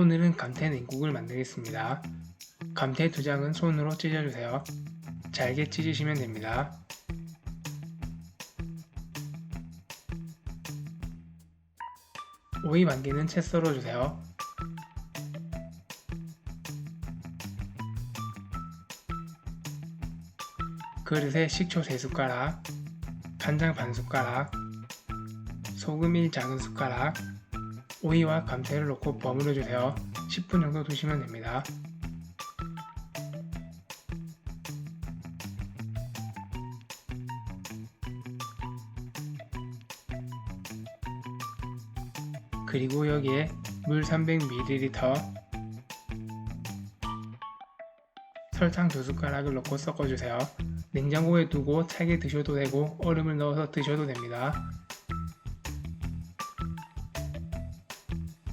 오늘은 감태 냉국을 만들겠습니다. 감태 두 장은 손으로 찢어주세요. 잘게 찢으시면 됩니다. 오이 만개는 채 썰어주세요. 그릇에 식초 3숟가락, 간장 반 숟가락, 소금 1 작은 숟가락, 오이와 감태를 넣고 버무려 주세요. 10분 정도 두시면 됩니다. 그리고 여기에 물 300ml, 설탕 2숟가락을 넣고 섞어주세요. 냉장고에 두고 차게 드셔도 되고 얼음을 넣어서 드셔도 됩니다.